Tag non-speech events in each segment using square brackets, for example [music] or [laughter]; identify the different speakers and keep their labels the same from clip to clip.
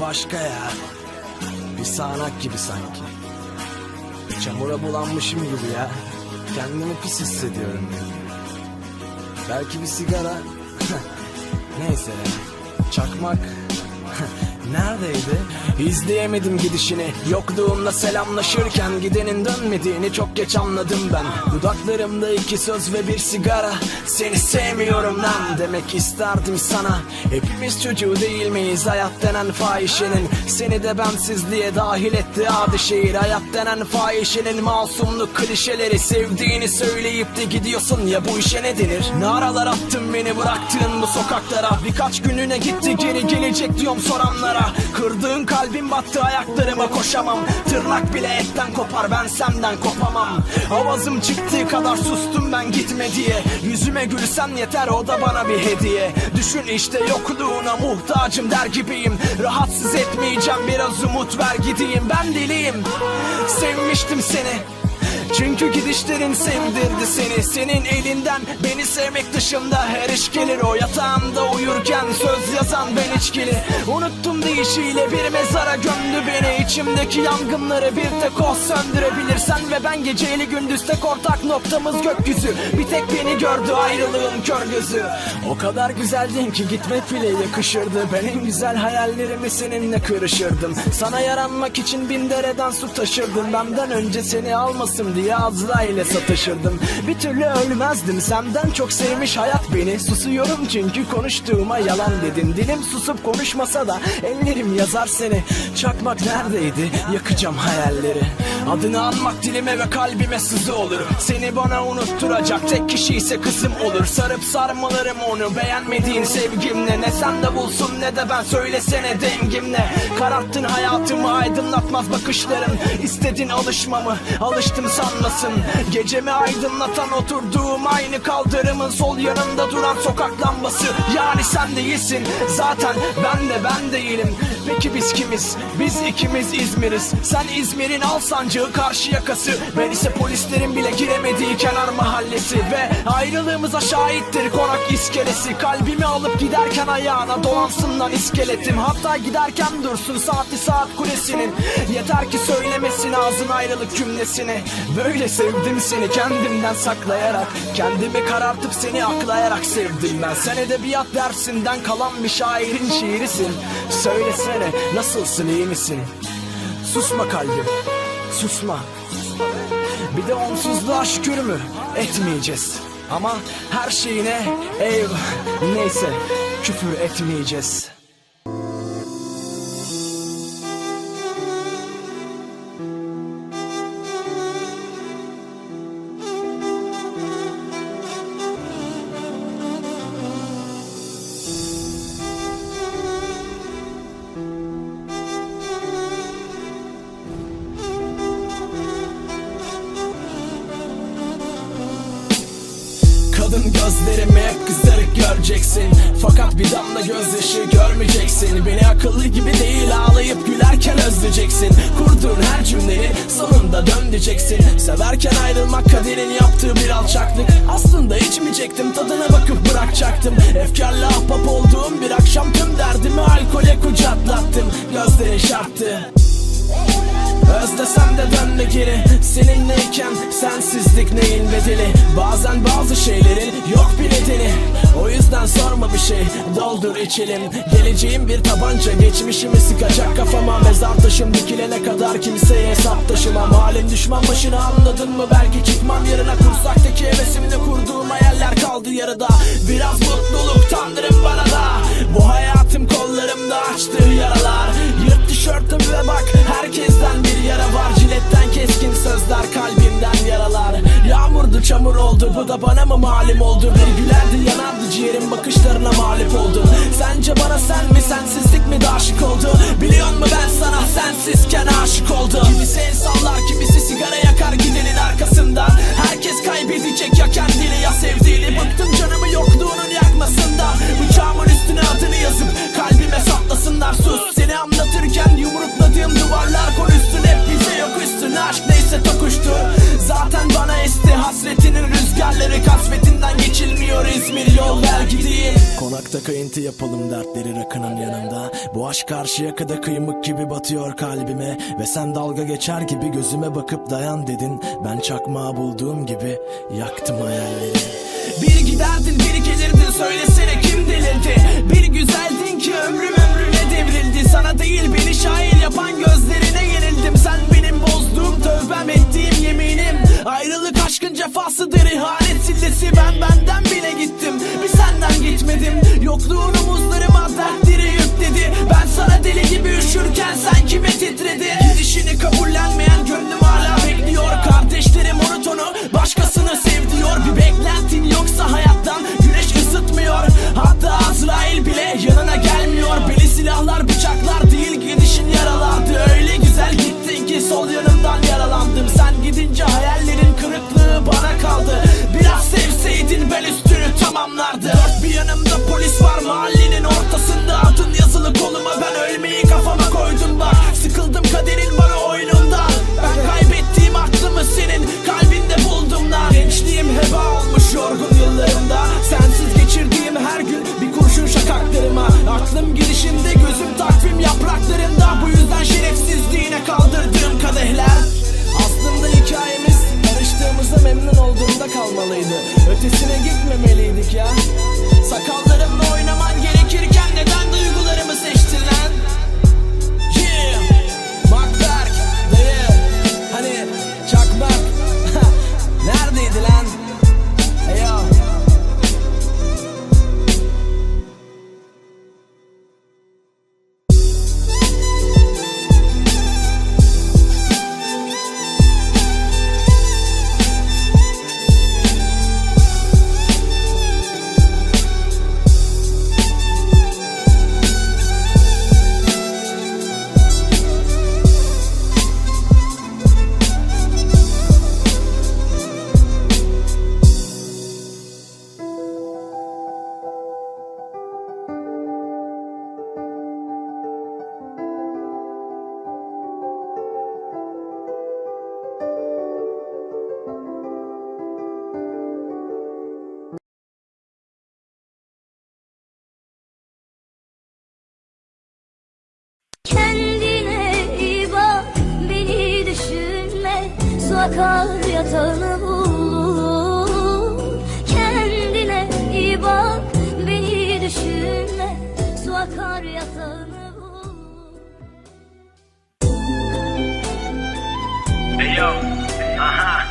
Speaker 1: başka ya. Bir sağanak gibi sanki. Çamura bulanmışım gibi ya. Kendimi pis hissediyorum. Belki bir sigara. [laughs] Neyse. Çakmak. [laughs] Neredeydi? İzleyemedim gidişini. Yokluğumla selamlaşırken Gidenin dönmediğini çok geç anladım ben. Dudaklarımda iki söz ve bir sigara. Seni sevmiyorum lan demek isterdim sana. Hepimiz çocuğu değil miyiz? Hayat denen fahişenin. Seni de bensizliğe dahil etti adi şehir. Hayat denen fahişenin masumluk klişeleri. Sevdiğini söyleyip de gidiyorsun. Ya bu işe ne denir? Naralar attın beni bıraktığın bu sokaklara? Birkaç gününe gitti geri gelecek diyorum soranlara Kırdığın kalbim battı ayaklarıma koşamam. Tırnak bile etten kopar ben senden kopamam. Avazım çıktığı kadar sustum ben gitme diye. Yüzüme gülsen yeter o da bana bir hediye. Düşün işte yokluğuna muhtacım der gibiyim. Rahatsız etmeyeceğim biraz umut ver gideyim. Ben deliyim. Sevmiştim seni çünkü gidişlerin sevdirdi seni. Senin elinden beni sevmek dışında her iş gelir. O yatağımda uyurken söz yazan ben içkili. Unuttum deyişiyle bir mezara gömdü beni. İçimdeki yangınları bir tek o söndürebilir. Sen ve ben geceyle gündüz tek ortak noktamız gökyüzü. Bir tek beni gördü ayrılığın kör gözü. O kadar güzeldin ki gitmek bile yakışırdı. Ben en güzel hayallerimi seninle kırışırdım. Sana yaranmak için bin dereden su taşırdım. Benden önce seni almasın diye Azra ile satışırdım. Bir türlü ölmezdim. Senden çok sevmiş hayat beni. Susuyorum çünkü konuştuğuma yalan dedin. Dilim susup konuşmasa da ellerim yazar seni. Çakmak neredeydi? Yakacağım hayalleri. Adını anmak dilime ve kalbime sızı olur. Seni bana unutturacak tek kişi ise kızım olur. Sarıp sarmalarım onu. Beğenmediğin sevgimle Ne sen de bulsun ne de ben. Söylesene dengimle. Kararttın hayatımı aydınlatmaz bakışların. İstedin alışmamı. Alıştım sanmasın Gecemi aydınlatan oturduğum aynı kaldırımın Sol yanında duran sokak lambası. Yani sen değilsin zaten ben de ben değilim. Peki biz kimiz? Biz ikimiz İzmir'iz. Sen İzmir'in Alsancığı karşı yakası. Ben ise polislerin bile giremediği kenar mahallesi. Ve ayrılığımıza şahittir konak iskelesi. Kalbimi alıp giderken ayağına dolansın lan iskeletim. Hatta giderken dursun saati saat kulesinin. Yeter ki söylemesin ağzın ayrılık cümlesini Böyle sevdim seni kendimden saklayarak Kendimi karartıp seni aklayarak sevdim ben. Sen edebiyat dersinden kalan bir şairin şiirisin. Söylesene nasılsın iyi misin? Susma kalbim susma. Bir de onsuzluğa şükür mü etmeyeceğiz? Ama her şeyine eyvah neyse küfür etmeyeceğiz Kadın gözlerimi hep kızarık göreceksin. Fakat bir damla gözyaşı görmeyeceksin. Beni akıllı gibi değil ağlayıp gülerken özleyeceksin. Kurduğun her cümleyi sonunda dön diyeceksin Severken ayrılmak kaderin yaptığı bir alçaklık. Aslında içmeyecektim tadına bakıp bırakacaktım. Efkarla ahbap olduğum bir akşam tüm derdimi alkole kucaklattım. Gözlerin şarttı Özlesem de dönme geri. Seninleyken sensizlik neyin bedeli? Bazen bazı şeylerin yok bir nedeni. O yüzden sorma bir şey doldur içelim. Geleceğim bir tabanca geçmişimi sıkacak kafama. Mezar taşım dikilene kadar kimseye hesap taşımam. Halim düşman başına anladın mı? Belki çıkmam yarına. Kursaktaki hevesimle kurduğum hayaller kaldı yarıda. Biraz mutluluk tanrım bana da. Bu hayatım kollarımda açtığı yaralar Yırt tişörtümü ve bak. Herkesten bir yara var. Ciletten keskin sözler kalbimden yaralar çamur oldu. Bu da bana mı malum oldu? Bir gülerdi yanardı ciğerim bakışlarına mağlup oldum Sence bana sen mi sensizlik mi de aşık oldu? Biliyor mu ben sana sensizken aşık oldum? Kimisi el sallar kimisi sigara yakar gidenin arkasından. Herkes kaybedecek ya kendini ya sevdiğini. Bıktım canımı yokluğunun yakmasından. Bıçağımın üstüne adını yazıp kalbime saplasınlar sus. Seni anlatırken yumrukladığım duvarlar konuşsun. Hep bize yok üstüne aşk neyse tokuştu. Zaten bana Uzakta kayıntı yapalım dertleri rakının yanında. Bu aşk karşı yakada kıymık gibi batıyor kalbime. Ve sen dalga geçer gibi gözüme bakıp dayan dedin. Ben çakmağı bulduğum gibi yaktım hayalleri. Bir giderdin biri gelirdin söylesene kim delirdi? Bir güzeldin ki ömrüm ömrüne devrildi. Sana değil beni şair yapan gözlerine yenildim. Sen benim bozduğum tövbem ettiğim yeminim. Ayrılık aşkın cefasıdır ihanet sillesi Ben benden bile gittim. Bir gitmedim. Yokluğun omuzlarıma dertleri yükledi. Ben sana deli gibi üşürken sen kime titredi? Gidişini kabullenmeyen gönlüm hala bekliyor. Kardeşlerim unut onu başkasını sev diyor. Bir beklentin yoksa hayattan güneş ısıtmıyor. Hatta Azrail bile yanına gelmiyor. Beli silahlar bıçaklar değil gidişin yaralardı Öyle güzel gittin ki sol yanımdan yaralandım. Sen gidince hayallerin kalmalıydı Ötesine gitmemeliydik ya. Sakallarımla
Speaker 2: Sakar yatağını bul Kendine iyi bak, beni düşünme. Sakar yatağını bul
Speaker 3: Hey yo, aha,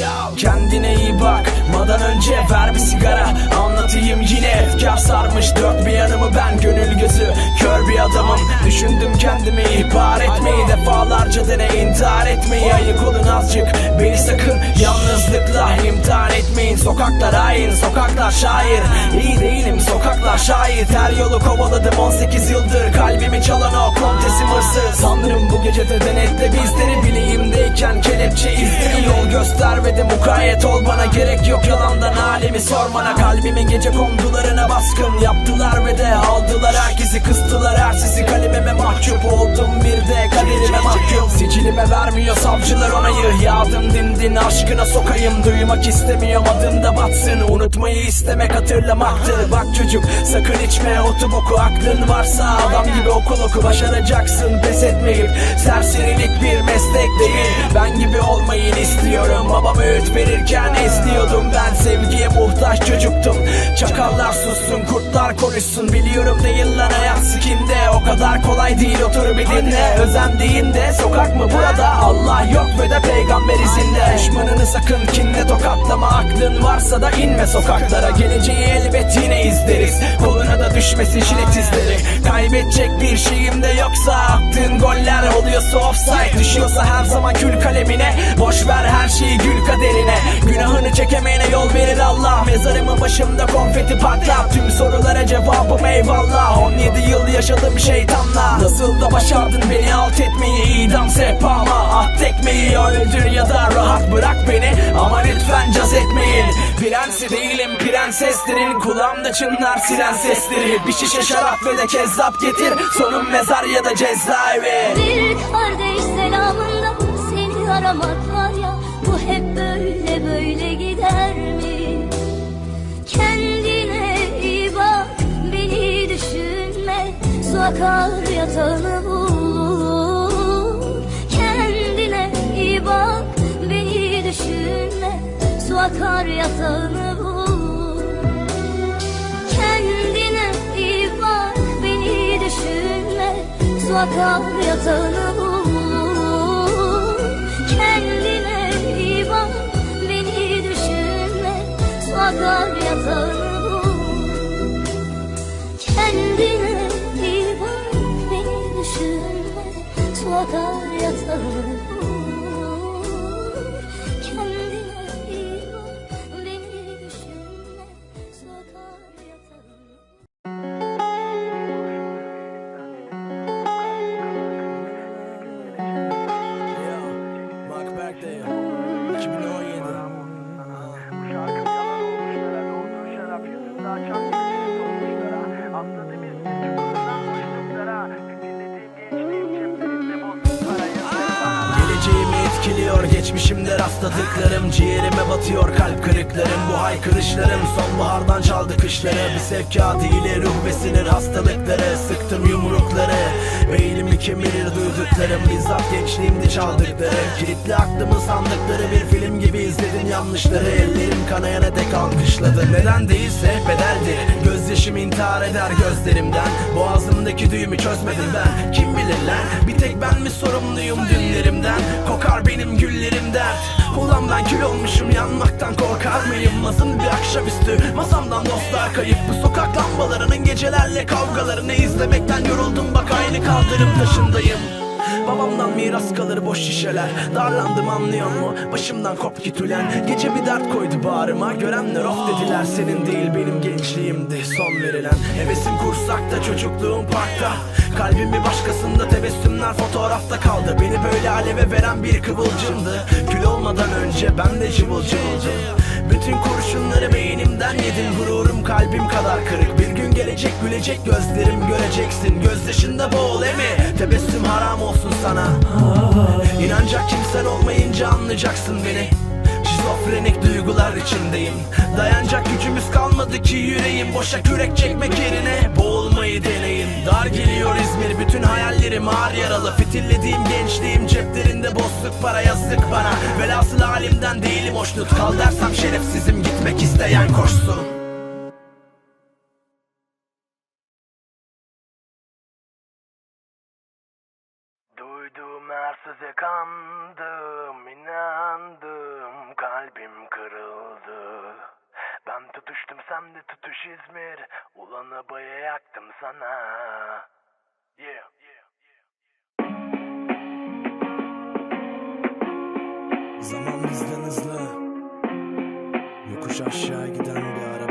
Speaker 1: yav Kendine iyi bak Madan önce ver bir sigara. Anlatayım yine. Efkar sarmış Dört bir yanımı ben. Gönül gözü Kör bir adamım. Düşündüm kendimi ihbar etmeyi. Defalarca dene intihar etmeyi. Ayık olun azıcık. Beni sakın yalnızlıkla imtihan etmeyin. Sokaklar hain sokaklar şair. İyi değilim sokaklar şair Her yolu kovaladım 18 yıldır. Kalbimi çalan o kontesim hırsız. Sanırım bu gecede denetle bizleri Bileğimdeyken kelepçe izleri Yol göster ve de mukayyet ol bana. Gerek yok yalandan halimi sormana Kalbimin gece kondularına baskın Yaptılar ve de aldılar herkesi Kıstılar her sesi. Kalemime mahcup Oldum bir de kaderime mahkum. Sicilime vermiyor savcılar onayı Yağdım dindin aşkına sokayım. Duymak istemiyorum adım da batsın Unutmayı istemek hatırlamaktır Bak çocuk sakın içme otu boku. Aklın varsa adam gibi okul oku. Başaracaksın pes etmeyip Serserilik bir meslek değil. Ben gibi olmayı istiyorum. Babam öğüt verirken istiyordum Ben. Sevgiye muhtaç çocuktum. Çakallar sussun kurtlar konuşsun. Biliyorum değil lan hayat sikinde. O kadar kolay değil otur bir dinle. Özendiğinde sokak mı burada? Allah yok ve de peygamber izinde. Düşmanını sakın kinle tokatlama. Aklın varsa da inme sokaklara Geleceği elbet yine izleriz. Koluna da düşmesin jilet izleri. Kaybedecek bir şeyim de yoksa Attığın goller oluyorsa offside. Düşüyorsa her zaman kül kalemine. Boş ver her şeyi gül kaderine. Günahını çekemeyene yol verir Allah. Mezarımın başımda konfeti patlat. Tüm sorulara cevabım eyvallah. 17 yıl yaşadım şeytanla. Nasıl da başardın beni alt etmeyi? İdam sehpama At tekmeyi. Öldür ya da rahat bırak beni. Ama lütfen caz etmeyin. Prensi değilim prenseslerin. Kulağımda çınlar siren sesleri. Bir şişe şarap ve de kezzap getir. Sonun mezar ya da cezaevi.
Speaker 2: Bir kardeş selamında seni aramak var ya Bu hep böyle böyle gider mi? Kendine iyi bak beni düşünme. Su akar yatağını bulur. Kendine iyi bak beni düşünme. Su akar yatağını Su akar yatağını bulur Kendine iyi bak beni düşünme. Su akar yatağını bulur Kendine iyi bak beni düşünme. Su akar yatağını bulur
Speaker 1: geçmişimde rastladıklarım Ciğerime batıyor kalp kırıklarım. Bu haykırışlarım sonbahardan çaldı kışları. Bir sevkiyat ile ruh ve sinir hastalıkları. Sıktım yumrukları Beynimi kemirir duyduklarım. Bizzat gençliğimde çaldıklarım Kilitli aklımın sandıkları. Bir film gibi izledim yanlışları. Ellerim kanayana dek alkışladı. Neden değilse bedeldir Gözyaşım intihar eder gözlerimden. Boğazımdaki düğümü çözmedim ben. Kim bilir lan? Bir tek ben mi sorumluyum dünlerimden? Kokar benim güllerim dert. Ulan ben kül olmuşum yanmaktan korkar mıyım? Mazın bir akşamüstü masamdan dostlar kayıp. Bu sokak lambalarının gecelerle kavgalarını izlemekten yoruldum. Bak aynı kaldırım taşındayım Babamdan miras kalır boş şişeler. Darlandım anlıyor mu? Başımdan kop git ulen Gece bir dert koydu bağrıma. Görenler of dediler Senin değil benim gençliğimdi son verilen. Hevesim kursakta çocukluğum parkta. Kalbim bir başkasında tebessümler fotoğrafta kaldı. Beni böyle aleve veren bir kıvılcımdı. Kül olmadan önce ben de cıvıl cıvıldım Bütün kurşunları beynimden yedim Gururum kalbim kadar kırık. Bir gün gelecek gülecek gözlerim göreceksin. Gözyaşında boğul emi Tebessüm haram olsun sana. İnanacak kimsen olmayınca anlayacaksın beni Şizofrenik duygular içindeyim. Dayanacak gücümüz kalmadı ki yüreğim. Boşa kürek çekmek yerine boğulmayı deneyin Dar geliyor İzmir bütün hayallerim ağır yaralı. Fitillediğim gençliğim ceplerinde boşluk para yazık bana. Velhasıl halimden değilim hoşnut. Kal dersem şerefsizim gitmek isteyen koşsun.
Speaker 3: Duydum her söze kandım, inandım, kalbim kırıldı. Ben tutuştum sen de tutuş İzmir, ulan abaya yaktım sana. Yeah.
Speaker 1: Zaman bizden hızlı Yokuş aşağı giden bir araba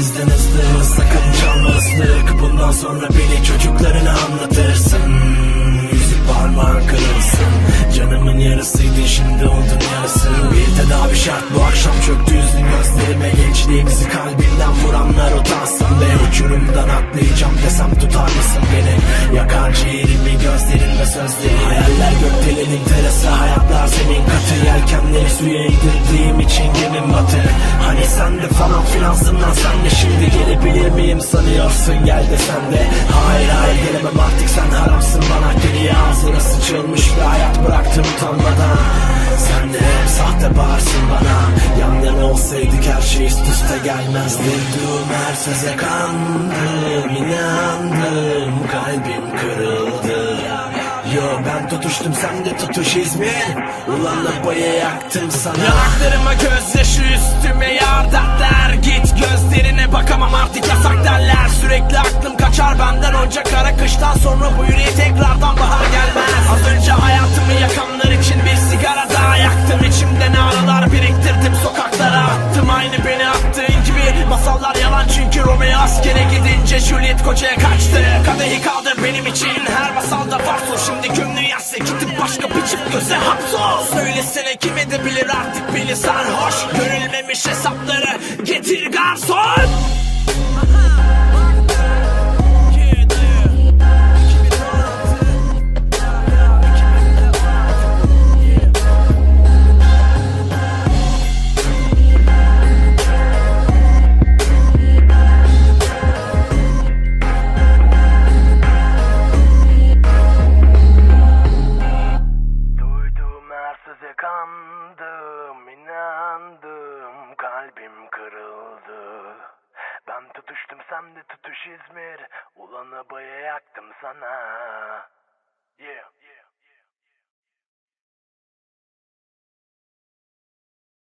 Speaker 1: bizden hızlı Sakın çalma ıslık Bundan sonra beni çocuklarına anlatırsın. Yüzük parmağın kırılsın. Canımın yarısıydı şimdi oldun yarısı. Bir tedavi şart bu akşam çöktü yüzün gözlerime Gençliğimizi kalbinden vuranlar utansın Ve uçurumdan atlayacağım desem tutar mısın beni? Yakar ciğerimi gözlerin ve sözlerin Hayaller gökdelenin terası hayatlar zemin katı Yelkenleri suya indirdiğim için gemim batır Hani sen de falan finansın lan sen de şimdi gelebilir miyim sanıyorsun? Gel de de. Hayır hayır gelemem artık. Sen haramsın bana. Geriye ağzına sıçılmış bir hayat bıraktım utanmadan. Sen de hep sahte bağırsın bana. Yan yana olsaydık her şey üst üste gelmezdi. Duyduğum her söze kandım inandım. Kalbim kırıldı Ben tutuştum
Speaker 4: sen de tutuş İzmir. Ulan arabaya yaktım sana.
Speaker 1: Yanaklarıma gözyaşı üstüme yar dertler. Git gözlerine bakamam artık yasak derler. Sürekli aklım kaçar benden onca kara kıştan sonra bu yüreğe tekrardan bahar gelmez. Az önce hayatımı yakanlar için bir sigara daha yaktım. İçimde ne aralar biriktirdim sokaklara yalan çünkü Romeo askere gidince Juliet kocaya kaçtı. Kadehi kaldır benim için. Her masalda varsın Şimdi gönlü yassı gidip başka biçim göze hapsol Söylesene kim edebilir artık beni sarhoş. Görülmemiş hesapları getir garson